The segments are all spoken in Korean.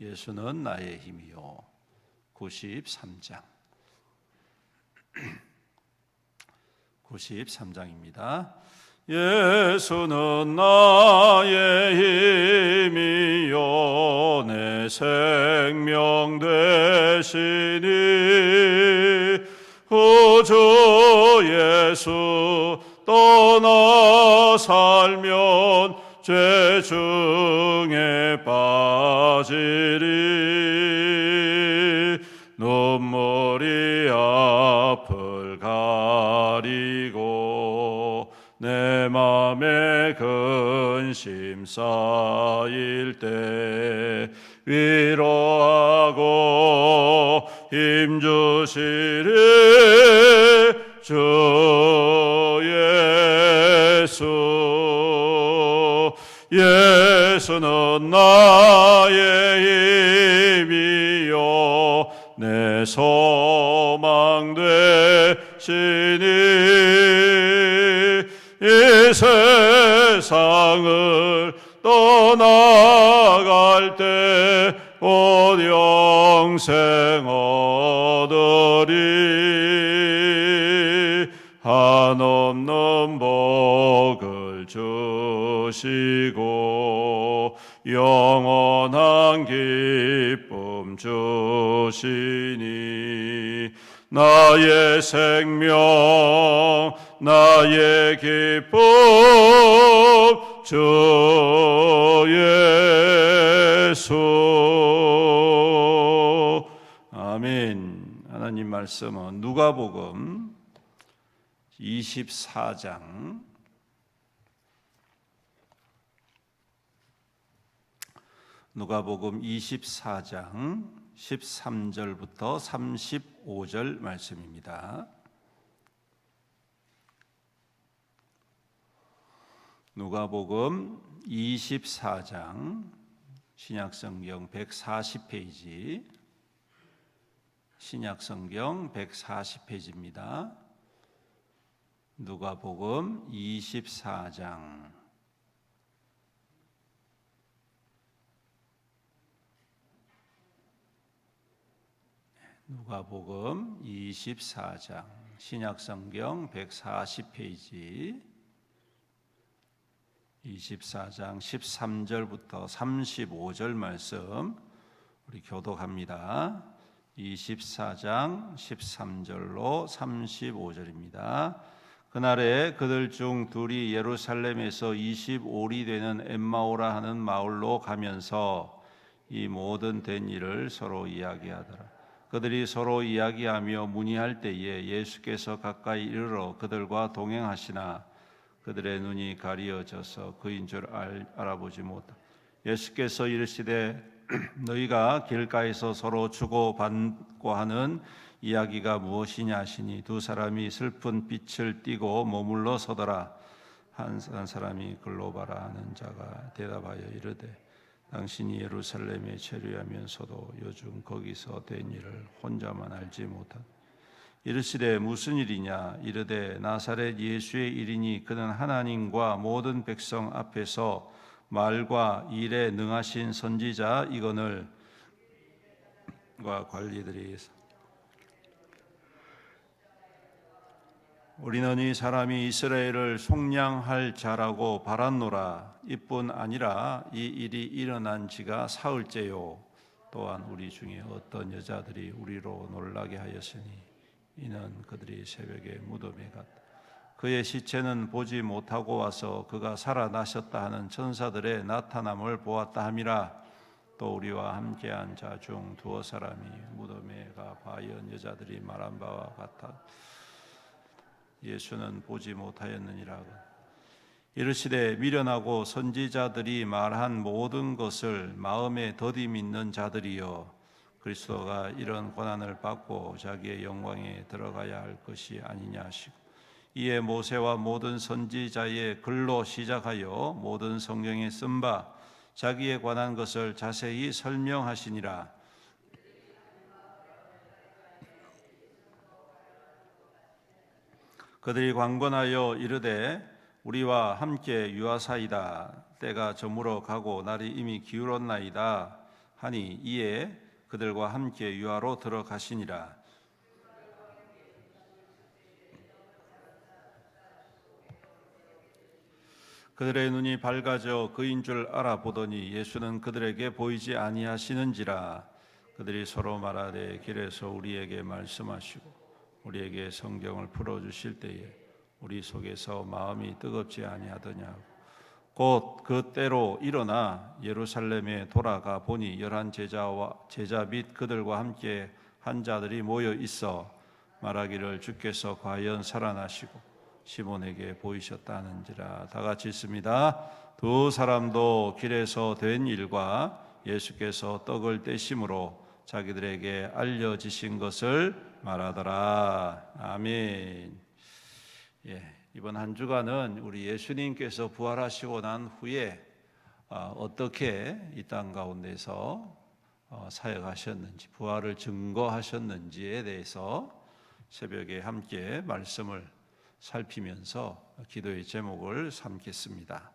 예수는 나의 힘이요. 93장. 93장입니다. 예수는 나의 힘이요. 내 생명 되시니 구주 예수 떠나 살면 죄 중에 빠지리. 눈물이 앞을 가리고 내 맘에 근심 쌓일 때 위로하고 힘주시리 예수는 나의 힘이요 내 소망 되시니. 이 세상을 떠나갈 때 곧 영생 얻으리. 한없는 복을 주시고 영원한 기쁨 주시니 나의 생명 나의 기쁨 주 예수. 아멘. 하나님 말씀은 누가복음 24장 누가복음 24장 13절부터 35절 말씀입니다. 누가복음 24장 신약성경 140페이지 신약성경 140페이지입니다. 누가복음 24장 누가복음 24장 신약성경 140페이지 24장 13절부터 35절 말씀 우리 교독합니다. 24장 13절로 35절입니다. 그날에 그들 중 둘이 예루살렘에서 25리 되는 엠마오라 하는 마을로 가면서 이 모든 된 일을 서로 이야기하더라. 그들이 서로 이야기하며 문의할 때에 예수께서 가까이 이르러 그들과 동행하시나 그들의 눈이 가리어져서 그인 줄 알, 알아보지 못하. 예수께서 이르시되 너희가 길가에서 서로 주고 받고 하는 이야기가 무엇이냐 하시니 두 사람이 슬픈 빛을 띠고 머물러 서더라 한, 한 사람이 글로 바라 하는 자가 대답하여 이르되 당신이 예루살렘에 체류하면서도 요즘 거기서 된 일을 혼자만 알지 못한 이르시되 무슨 일이냐? 이르되 나사렛 예수의 일이니 그는 하나님과 모든 백성 앞에서 말과 일에 능하신 선지자 이거늘 과 관리들이 우리는 이 사람이 이스라엘을 속량할 자라고 바랐노라 이뿐 아니라 이 일이 일어난 지가 사흘째요 또한 우리 중에 어떤 여자들이 우리로 놀라게 하였으니 이는 그들이 새벽에 무덤에 갔다. 그의 시체는 보지 못하고 와서 그가 살아나셨다 하는 천사들의 나타남을 보았다 함이라. 또 우리와 함께한 자 중 두어 사람이 무덤에 가 과연 여자들이 말한 바와 같아 예수는 보지 못하였느니라. 이르시되 미련하고 선지자들이 말한 모든 것을 마음에 더디 믿는 자들이여 그리스도가 이런 고난을 받고 자기의 영광에 들어가야 할 것이 아니냐 하시고 이에 모세와 모든 선지자의 글로 시작하여 모든 성경에 쓴 바 자기에 관한 것을 자세히 설명하시니라 그들이 광건하여 이르되 우리와 함께 유하사이다. 때가 저물어 가고 날이 이미 기울었나이다. 하니 이에 그들과 함께 유하로 들어가시니라. 그들의 눈이 밝아져 그인 줄 알아보더니 예수는 그들에게 보이지 아니하시는지라. 그들이 서로 말하되 길에서 우리에게 말씀하시고 우리에게 성경을 풀어 주실 때에 우리 속에서 마음이 뜨겁지 아니하더냐 곧 그때로 일어나 예루살렘에 돌아가 보니 열한 제자와 제자 및 그들과 함께 한 자들이 모여 있어 말하기를 주께서 과연 살아나시고 시몬에게 보이셨다는지라 다 같이 있습니다. 두 사람도 길에서 된 일과 예수께서 떡을 떼심으로 자기들에게 알려지신 것을 말하더라. 아멘. 예, 이번 한 주간은 우리 예수님께서 부활하시고 난 후에 어, 어떻게 이 땅 가운데서 어, 사역하셨는지, 부활을 증거하셨는지에 대해서 새벽에 함께 말씀을 살피면서 기도의 제목을 삼겠습니다.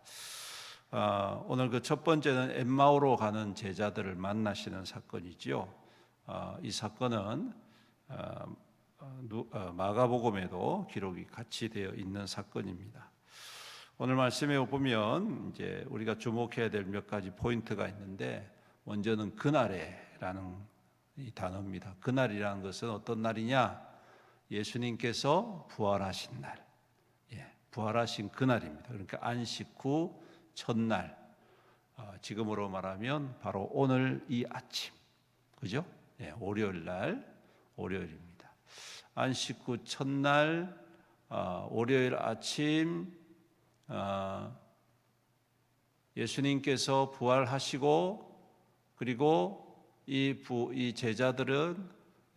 아, 오늘 그 첫 번째는 엠마오로 가는 제자들을 만나시는 사건이지요. 아, 이 사건은 어, 마가복음에도 기록이 같이 되어 있는 사건입니다. 오늘 말씀에 보면 이제 우리가 주목해야 될 몇 가지 포인트가 있는데 먼저는 그날에라는 이 단어입니다. 그날이라는 것은 어떤 날이냐? 예수님께서 부활하신 날, 예, 부활하신 그날입니다. 그러니까 안식 후 첫날, 어, 지금으로 말하면 바로 오늘 이 아침, 그죠? 예, 월요일 날, 월요일입니다. 안식 후 첫날, 어, 월요일 아침, 어, 예수님께서 부활하시고 그리고 이, 부, 이 제자들은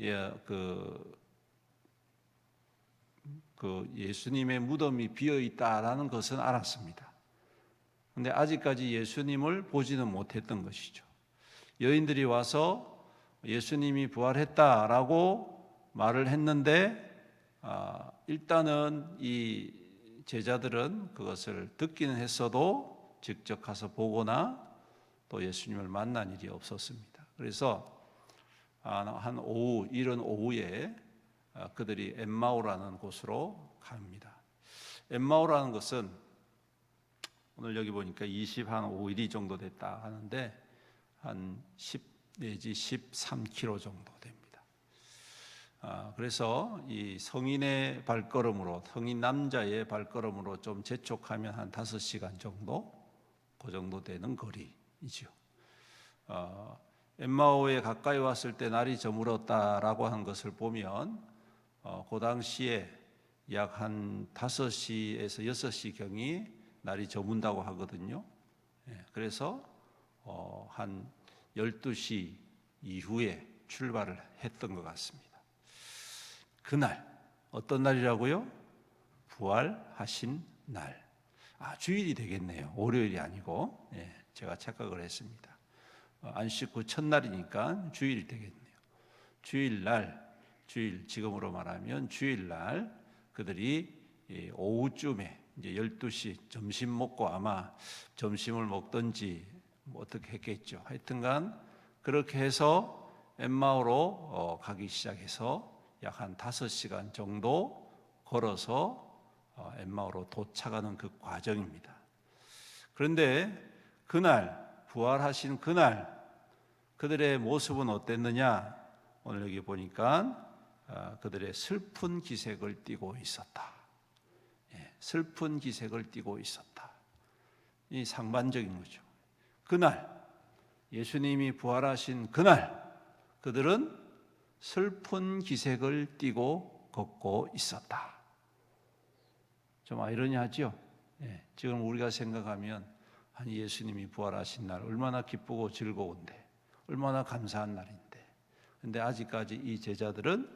예, 그, 그 예수님의 무덤이 비어 있다라는 것은 알았습니다. 근데 아직까지 예수님을 보지는 못했던 것이죠. 여인들이 와서 예수님이 부활했다라고 말을 했는데 아, 일단은 이 제자들은 그것을 듣기는 했어도 직접 가서 보거나 또 예수님을 만난 일이 없었습니다. 그래서 아, 한 오후 이른 오후에 아, 그들이 엠마오라는 곳으로 갑니다. 엠마오라는 것은 오늘 여기 보니까 20 한 5일이 정도 됐다 하는데 한 10 내지 13km 정도 됩니다. 아, 그래서 이 성인의 발걸음으로 성인 남자의 발걸음으로 좀 재촉하면 한 5시간 정도 그 정도 되는 거리이죠. 어, 엠마오에 가까이 왔을 때 날이 저물었다라고 한 것을 보면 어, 그 당시에 약 한 5시에서 6시 경이 날이 저문다고 하거든요. 예, 그래서 어, 한 12시 이후에 출발을 했던 것 같습니다. 그날 어떤 날이라고요? 부활하신 날. 아, 주일이 되겠네요. 월요일이 아니고 예, 제가 착각을 했습니다. 어, 안식 후 첫날이니까 주일이 되겠네요. 주일날, 주일 지금으로 말하면 주일날 그들이 이 오후쯤에 이제 12시 점심 먹고 아마 점심을 먹든지 뭐 어떻게 했겠죠. 하여튼간 그렇게 해서 엠마오로 어, 가기 시작해서 약 한 5시간 정도 걸어서 어, 엠마오로 도착하는 그 과정입니다. 그런데 그날 부활하신 그날 그들의 모습은 어땠느냐? 오늘 여기 보니까 아, 그들의 슬픈 기색을 띠고 있었다. 예, 슬픈 기색을 띠고 있었다. 이 상반적인 거죠. 그날 예수님이 부활하신 그날 그들은 슬픈 기색을 띠고 걷고 있었다. 좀 아이러니하죠? 예, 지금 우리가 생각하면 아니 예수님이 부활하신 날 얼마나 기쁘고 즐거운데 얼마나 감사한 날인데 근데 아직까지 이 제자들은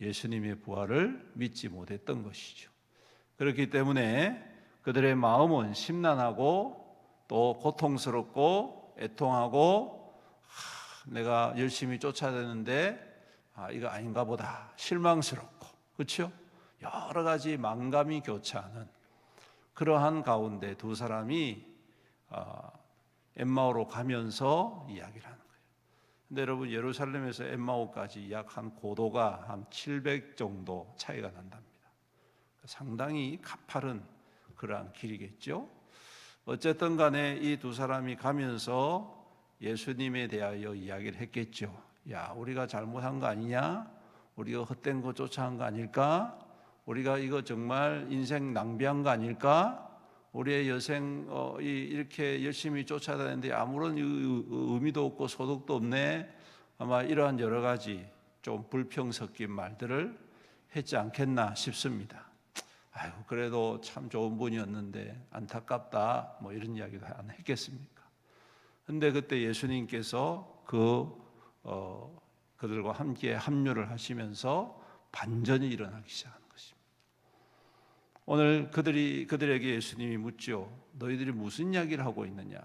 예수님의 부활을 믿지 못했던 것이죠. 그렇기 때문에 그들의 마음은 심란하고 또 고통스럽고 애통하고 하, 내가 열심히 쫓아다녔는데 아, 이거 아닌가 보다 실망스럽고 그렇죠? 여러 가지 망감이 교차하는 그러한 가운데 두 사람이 어, 엠마오로 가면서 이야기를 하는 거예요. 근데 여러분 예루살렘에서 엠마오까지 약 한 고도가 한 700 정도 차이가 난답니다. 상당히 가파른 그러한 길이겠죠. 어쨌든 간에 이 두 사람이 가면서 예수님에 대하여 이야기를 했겠죠. 야, 우리가 잘못한 거 아니냐? 우리가 헛된 거 쫓아한 거 아닐까? 우리가 이거 정말 인생 낭비한 거 아닐까? 우리의 여생 어, 이, 이렇게 열심히 쫓아다니는데 아무런 의- 의미도 없고 소득도 없네. 아마 이러한 여러 가지 좀 불평 섞인 말들을 했지 않겠나 싶습니다. 아이고 그래도 참 좋은 분이었는데 안타깝다 뭐 이런 이야기도 안 했겠습니까? 근데 그때 예수님께서 그 어, 그들과 함께 합류를 하시면서 반전이 일어나기 시작하는 것입니다. 오늘 그들이 그들에게 예수님이 묻죠. 너희들이 무슨 이야기를 하고 있느냐?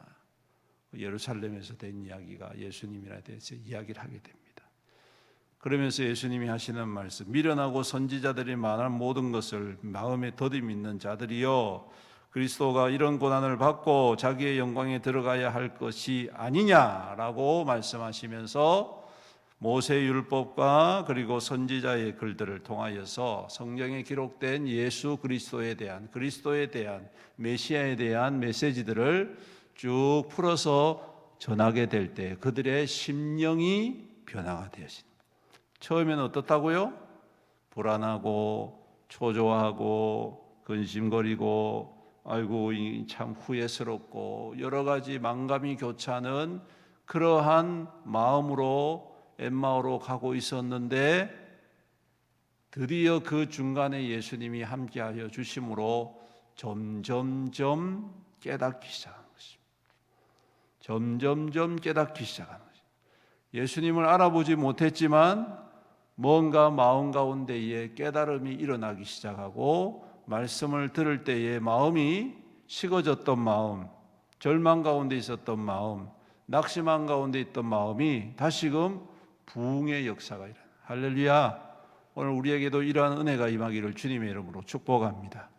예루살렘에서 된 이야기가 예수님이라 대해서 이야기를 하게 됩니다. 그러면서 예수님이 하시는 말씀, 미련하고 선지자들이 말한 모든 것을 마음에 더듬 있는 자들이여 그리스도가 이런 고난을 받고 자기의 영광에 들어가야 할 것이 아니냐라고 말씀하시면서 모세 율법과 그리고 선지자의 글들을 통하여서 성경에 기록된 예수 그리스도에 대한 그리스도에 대한 메시아에 대한 메시지들을 쭉 풀어서 전하게 될 때 그들의 심령이 변화가 되어진다. 처음에는 어떻다고요? 불안하고 초조하고 근심거리고 아이고 이참 후회스럽고 여러 가지 망감이 교차하는 그러한 마음으로 엠마오로 가고 있었는데 드디어 그 중간에 예수님이 함께하여 주심으로 점점점 깨닫기 시작한 것입니다. 점점점 깨닫기 시작한 것입니다. 예수님을 알아보지 못했지만 뭔가 마음 가운데에 깨달음이 일어나기 시작하고 말씀을 들을 때에 마음이 식어졌던 마음, 절망 가운데 있었던 마음, 낙심한 가운데 있던 마음이 다시금 부흥의 역사가 일어나. 할렐루야. 오늘 우리에게도 이러한 은혜가 임하기를 주님의 이름으로 축복합니다.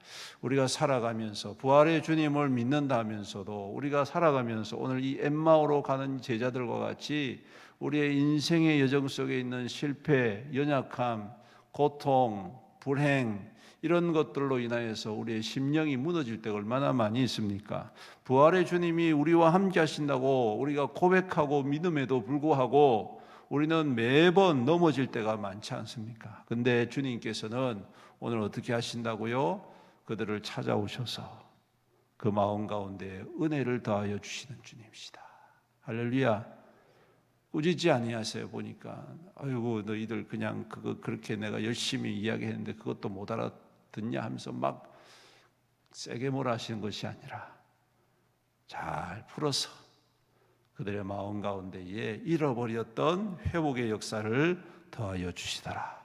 우리가 살아가면서 부활의 주님을 믿는다면서도 우리가 살아가면서 오늘 이 엠마오로 가는 제자들과 같이 우리의 인생의 여정 속에 있는 실패, 연약함, 고통, 불행 이런 것들로 인하여서 우리의 심령이 무너질 때가 얼마나 많이 있습니까? 부활의 주님이 우리와 함께 하신다고 우리가 고백하고 믿음에도 불구하고 우리는 매번 넘어질 때가 많지 않습니까? 근데 주님께서는 오늘 어떻게 하신다고요? 그들을 찾아오셔서 그 마음 가운데 은혜를 더하여 주시는 주님이시다. 할렐루야. 꾸짖지 아니하세요 보니까 아이고 너희들 그냥 그거 그렇게 내가 열심히 이야기했는데 그것도 못 알아듣냐 하면서 막 세게 몰아하시는 것이 아니라 잘 풀어서 그들의 마음 가운데에 잃어버렸던 회복의 역사를 더하여 주시더라.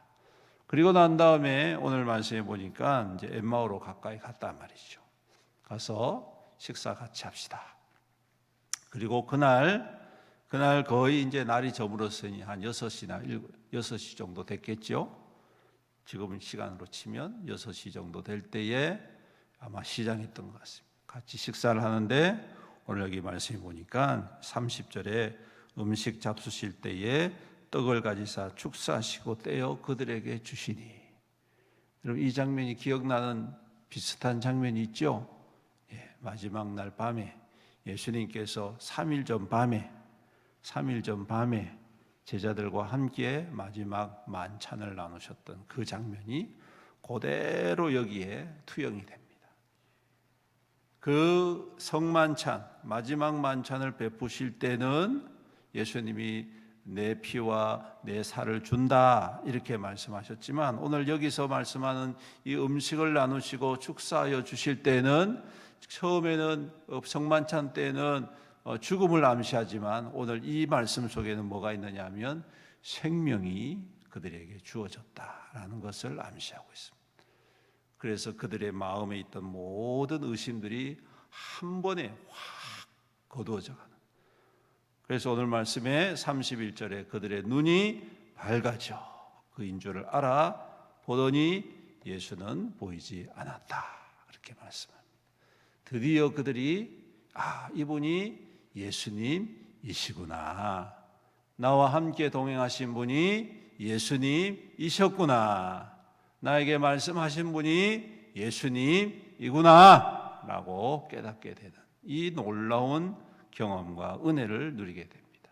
그리고 난 다음에 오늘 말씀해 보니까 이제 엠마오로 가까이 갔단 말이죠. 가서 식사 같이 합시다. 그리고 그날 그날 거의 이제 날이 저물었으니 한 6시나 6시 정도 됐겠죠. 지금 시간으로 치면 6시 정도 될 때에 아마 시장했던 것 같습니다. 같이 식사를 하는데 오늘 여기 말씀해 보니까 30절에 음식 잡수실 때에 떡을 가지사 축사하시고 떼어 그들에게 주시니 여러분 이 장면이 기억나는 비슷한 장면이 있죠? 예, 마지막 날 밤에 예수님께서 3일 전 밤에 3일 전 밤에 제자들과 함께 마지막 만찬을 나누셨던 그 장면이 그대로 여기에 투영이 됩니다. 그 성만찬 마지막 만찬을 베푸실 때는 예수님이 내 피와 내 살을 준다 이렇게 말씀하셨지만 오늘 여기서 말씀하는 이 음식을 나누시고 축사하여 주실 때는 처음에는 어, 성만찬 때는 어, 죽음을 암시하지만 오늘 이 말씀 속에는 뭐가 있느냐면 생명이 그들에게 주어졌다라는 것을 암시하고 있습니다. 그래서 그들의 마음에 있던 모든 의심들이 한 번에 확 거두어져 가는. 그래서 오늘 말씀에 31절에 그들의 눈이 밝아져 그인 줄을 알아 보더니 예수는 보이지 않았다. 그렇게 말씀합니다. 드디어 그들이 아, 이분이 예수님이시구나. 나와 함께 동행하신 분이 예수님이셨구나. 나에게 말씀하신 분이 예수님이구나. 라고 깨닫게 되는 이 놀라운 경험과 은혜를 누리게 됩니다.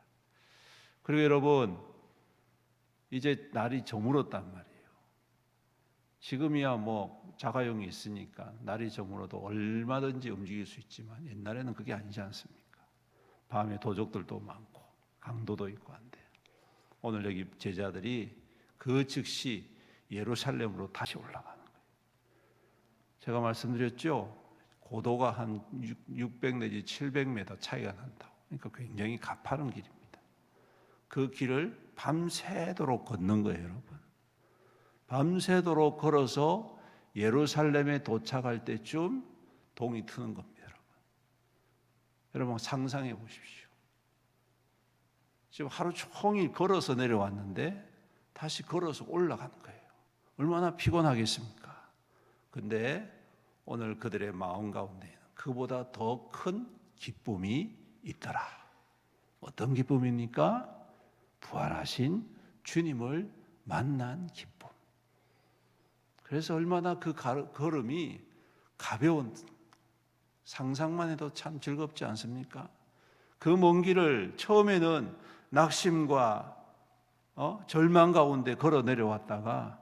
그리고 여러분, 이제 날이 저물었단 말이에요. 지금이야 뭐 자가용이 있으니까 날이 저물어도 얼마든지 움직일 수 있지만 옛날에는 그게 아니지 않습니까? 밤에 도적들도 많고 강도도 있고 한데 오늘 여기 제자들이 그 즉시 예루살렘으로 다시 올라가는 거예요. 제가 말씀드렸죠. 고도가 한 600 내지 700m 차이가 난다고. 그러니까 굉장히 가파른 길입니다. 그 길을 밤새도록 걷는 거예요, 여러분. 밤새도록 걸어서 예루살렘에 도착할 때쯤 동이 트는 겁니다, 여러분. 상상해 보십시오. 지금 하루 종일 걸어서 내려왔는데 다시 걸어서 올라가는 거예요. 얼마나 피곤하겠습니까? 근데 오늘 그들의 마음 가운데는 그보다 더 큰 기쁨이 있더라. 어떤 기쁨입니까? 부활하신 주님을 만난 기쁨. 그래서 얼마나 그 걸음이 가벼운 상상만 해도 참 즐겁지 않습니까? 그 먼 길을 처음에는 낙심과 어? 절망 가운데 걸어 내려왔다가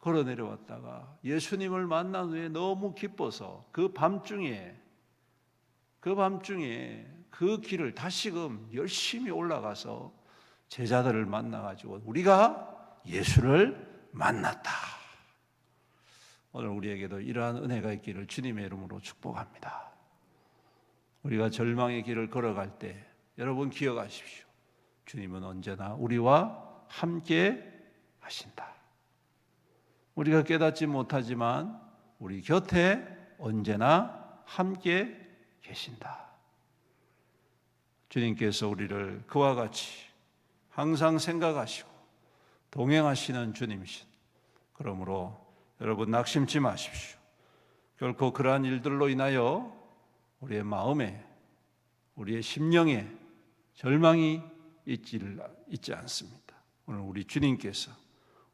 걸어 내려왔다가 예수님을 만난 후에 너무 기뻐서 그 밤중에 그 밤중에 그 길을 다시금 열심히 올라가서 제자들을 만나 가지고 우리가 예수를 만났다. 오늘 우리에게도 이러한 은혜가 있기를 주님의 이름으로 축복합니다. 우리가 절망의 길을 걸어갈 때 여러분 기억하십시오. 주님은 언제나 우리와 함께 하신다. 우리가 깨닫지 못하지만 우리 곁에 언제나 함께 계신다. 주님께서 우리를 그와 같이 항상 생각하시고 동행하시는 주님이신 그러므로 여러분 낙심치 마십시오. 결코 그러한 일들로 인하여 우리의 마음에 우리의 심령에 절망이 있지를 있지 않습니다. 오늘 우리 주님께서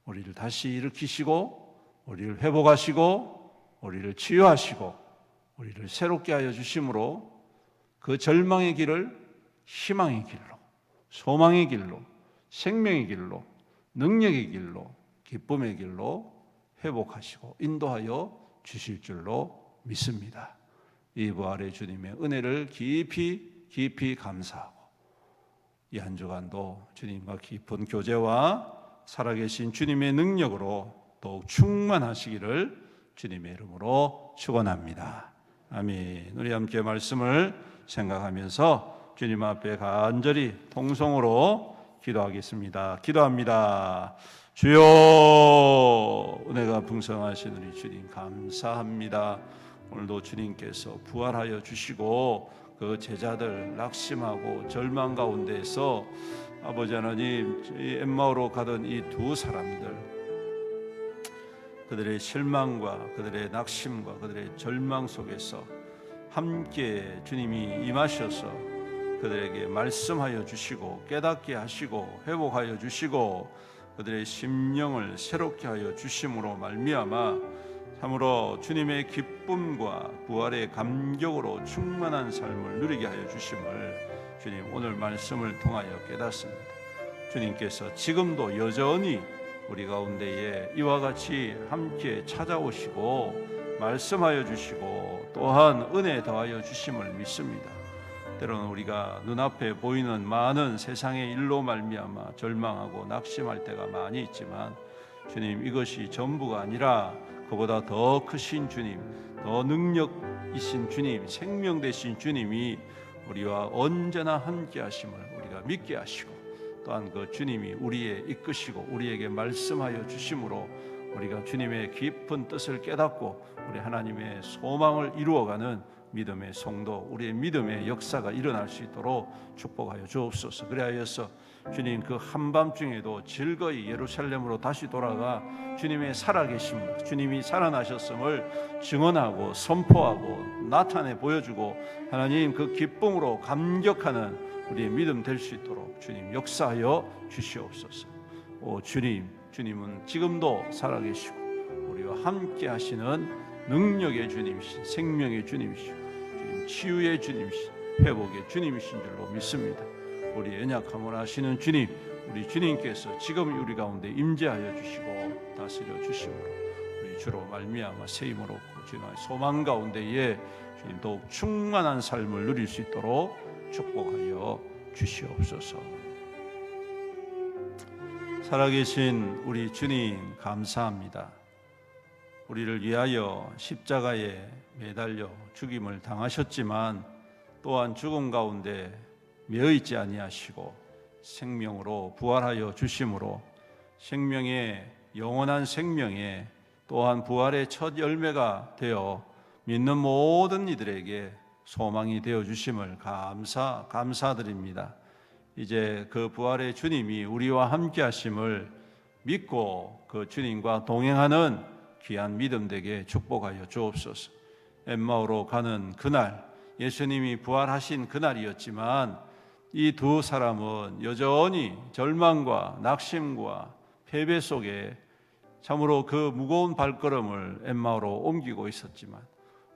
우리를 다시 일으키시고 우리를 회복하시고 우리를 치유하시고 우리를 새롭게 하여 주심으로 그 절망의 길을 희망의 길로 소망의 길로 생명의 길로 능력의 길로 기쁨의 길로 회복하시고 인도하여 주실 줄로 믿습니다. 이 부활의 주님의 은혜를 깊이 깊이 감사하고 이 한 주간도 주님과 깊은 교제와 살아계신 주님의 능력으로 더욱 충만하시기를 주님의 이름으로 축원합니다. 아멘. 우리 함께 말씀을 생각하면서 주님 앞에 간절히 통성으로 기도하겠습니다. 기도합니다. 주여 은혜가 풍성하신 우리 주님 감사합니다. 오늘도 주님께서 부활하여 주시고 그 제자들 낙심하고 절망 가운데서 아버지 하나님 엠마오로 가던 이 두 사람들 그들의 실망과 그들의 낙심과 그들의 절망 속에서 함께 주님이 임하셔서 그들에게 말씀하여 주시고 깨닫게 하시고 회복하여 주시고 그들의 심령을 새롭게 하여 주심으로 말미암아 참으로 주님의 기쁨과 부활의 감격으로 충만한 삶을 누리게 하여 주심을 주님 오늘 말씀을 통하여 깨닫습니다. 주님께서 지금도 여전히 우리 가운데에 이와 같이 함께 찾아오시고 말씀하여 주시고 또한 은혜 더하여 주심을 믿습니다. 때로는 우리가 눈앞에 보이는 많은 세상의 일로 말미암아 절망하고 낙심할 때가 많이 있지만 주님 이것이 전부가 아니라 그보다 더 크신 주님, 더 능력이신 주님, 생명 되신 주님이 우리와 언제나 함께 하심을 우리가 믿게 하시고 또한 그 주님이 우리의 이끄시고 우리에게 말씀하여 주심으로 우리가 주님의 깊은 뜻을 깨닫고 우리 하나님의 소망을 이루어가는 믿음의 성도, 우리의 믿음의 역사가 일어날 수 있도록 축복하여 주옵소서. 그리하여서 주님 그 한밤중에도 즐거이 예루살렘으로 다시 돌아가 주님의 살아계심을, 주님이 살아나셨음을 증언하고 선포하고 나타내 보여주고 하나님 그 기쁨으로 감격하는 우리의 믿음 될 수 있도록 주님 역사하여 주시옵소서. 오 주님, 주님은 지금도 살아계시고 우리와 함께 하시는 능력의 주님이신 생명의 주님이시고 주님 치유의 주님이신 회복의 주님이신 줄로 믿습니다. 우리 연약함을 아시는 주님, 우리 주님께서 지금 우리 가운데 임재하여 주시고 다스려 주심으로 우리 주로 말미암아 새 힘을 얻고 주님의 소망 가운데에 주님 더욱 충만한 삶을 누릴 수 있도록 축복하여 주시옵소서. 살아계신 우리 주님 감사합니다. 우리를 위하여 십자가에 매달려 죽임을 당하셨지만 또한 죽음 가운데 매어 있지 아니하시고 생명으로 부활하여 주심으로 생명의 영원한 생명에 또한 부활의 첫 열매가 되어 믿는 모든 이들에게 소망이 되어 주심을 감사 감사드립니다. 이제 그 부활의 주님이 우리와 함께 하심을 믿고 그 주님과 동행하는 귀한 믿음 되게 축복하여 주옵소서. 엠마오로 가는 그날 예수님이 부활하신 그날이었지만 이 두 사람은 여전히 절망과 낙심과 패배 속에 참으로 그 무거운 발걸음을 엠마오로 옮기고 있었지만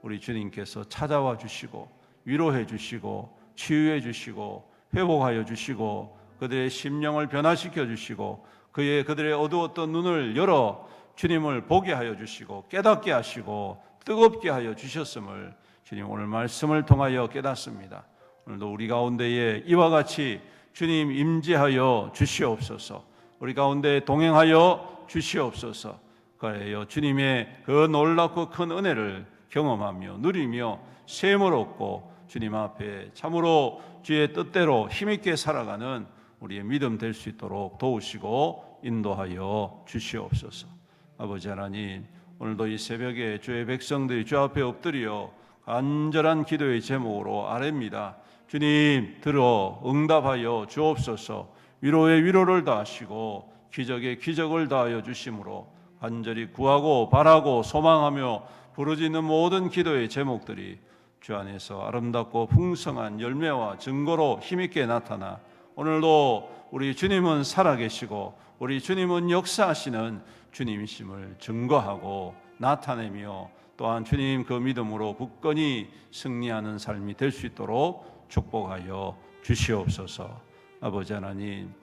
우리 주님께서 찾아와 주시고 위로해 주시고 치유해 주시고 회복하여 주시고 그들의 심령을 변화시켜 주시고 그의 그들의 어두웠던 눈을 열어 주님을 보게 하여 주시고 깨닫게 하시고 뜨겁게 하여 주셨음을 주님 오늘 말씀을 통하여 깨닫습니다. 오늘도 우리 가운데에 이와 같이 주님 임재하여 주시옵소서. 우리 가운데 동행하여 주시옵소서. 그래요 주님의 그 놀랍고 큰 은혜를 경험하며 누리며 셈을 얻고 주님 앞에 참으로 주의 뜻대로 힘있게 살아가는 우리의 믿음 될 수 있도록 도우시고 인도하여 주시옵소서. 아버지 하나님, 오늘도 이 새벽에 주의 백성들이 주 앞에 엎드려 간절한 기도의 제목으로 아뢰입니다. 주님 들어 응답하여 주옵소서. 위로의 위로를 다하시고 기적의 기적을 다하여 주심으로 간절히 구하고 바라고 소망하며 부르짖는 모든 기도의 제목들이 주 안에서 아름답고 풍성한 열매와 증거로 힘있게 나타나 오늘도 우리 주님은 살아계시고 우리 주님은 역사하시는 주님이심을 증거하고 나타내며 또한 주님 그 믿음으로 굳건히 승리하는 삶이 될 수 있도록 축복하여 주시옵소서. 아버지 하나님,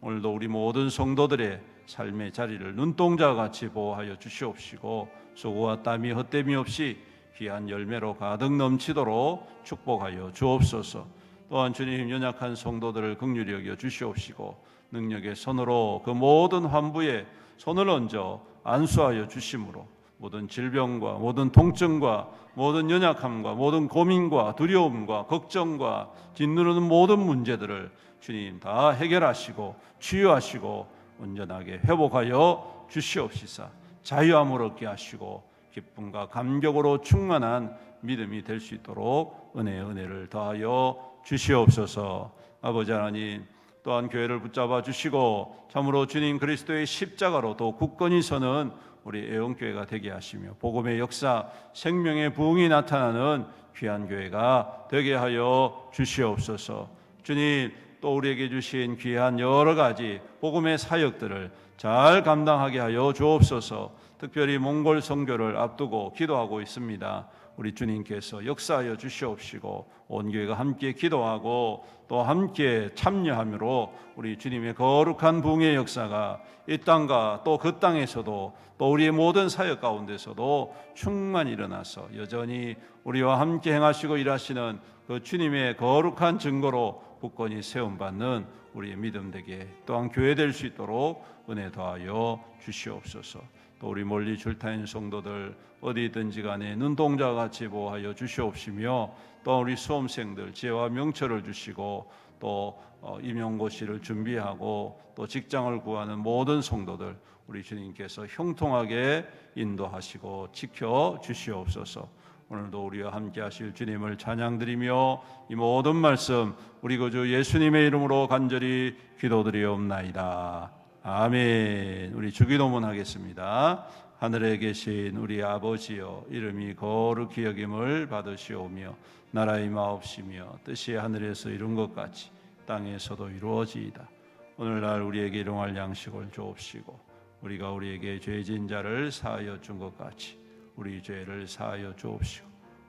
오늘도 우리 모든 성도들의 삶의 자리를 눈동자 같이 보호하여 주시옵시고 수고와 땀이 헛됨이 없이 귀한 열매로 가득 넘치도록 축복하여 주옵소서. 또한 주님 연약한 성도들을 긍휼히 여겨 주시옵시고 능력의 손으로 그 모든 환부에 손을 얹어 안수하여 주심으로 모든 질병과 모든 통증과 모든 연약함과 모든 고민과 두려움과 걱정과 짓누르는 모든 문제들을 주님 다 해결하시고 치유하시고 온전하게 회복하여 주시옵시사. 자유함을 얻게 하시고 기쁨과 감격으로 충만한 믿음이 될 수 있도록 은혜 은혜를 더하여 주시옵소서. 아버지 하나님 또한 교회를 붙잡아 주시고 참으로 주님 그리스도의 십자가로 또 굳건히 서는 우리 애원교회가 되게 하시며 복음의 역사 생명의 부흥이 나타나는 귀한 교회가 되게 하여 주시옵소서 주님 또 우리에게 주신 귀한 여러 가지 복음의 사역들을 잘 감당하게 하여 주옵소서 특별히 몽골 선교를 앞두고 기도하고 있습니다. 우리 주님께서 역사하여 주시옵시고 온 교회가 함께 기도하고 또 함께 참여함으로 우리 주님의 거룩한 붕의 역사가 이 땅과 또 그 땅에서도 또 우리의 모든 사역 가운데서도 충만히 일어나서 여전히 우리와 함께 행하시고 일하시는 그 주님의 거룩한 증거로 굳건히 세움받는 우리의 믿음 되게 또한 교회 될 수 있도록 은혜 더하여 주시옵소서. 또 우리 멀리 줄타인 성도들 어디든지 간에 눈동자 같이 보호하여 주시옵시며 또 우리 수험생들 지혜와 명철을 주시고 또 어, 임용고시를 준비하고 또 직장을 구하는 모든 성도들 우리 주님께서 형통하게 인도하시고 지켜 주시옵소서. 오늘도 우리와 함께 하실 주님을 찬양드리며 이 모든 말씀 우리 구주 예수님의 이름으로 간절히 기도드리옵나이다. 아멘. 우리 주기도문 하겠습니다. 하늘에 계신 우리 아버지여 이름이 거룩히 여김을 받으시오며 나라의 마옵시며 뜻이 하늘에서 이룬 것 같이 땅에서도 이루어지이다. 오늘날 우리에게 일용할 양식을 주옵시고 우리가 우리에게 죄진 자를 사하여 준 것 같이 우리 죄를 사하여 주옵시고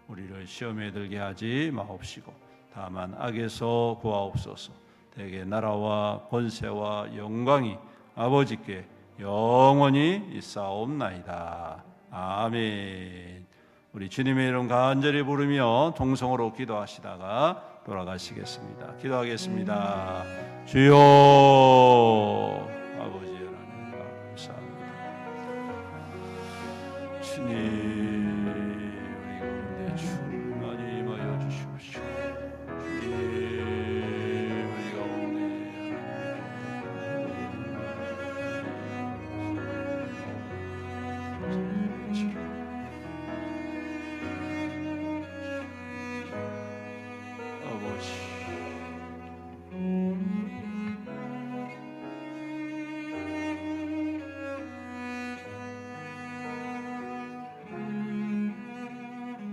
우리를 시험에 들게 하지 마옵시고 다만 악에서 구하옵소서. 대개 나라와 권세와 영광이 아버지께 영원히 있사옵나이다. 아멘. 우리 주님의 이름 간절히 부르며 동성으로 기도하시다가 돌아가시겠습니다. 기도하겠습니다. 주여 아버지 하나님 감사합니다. 주님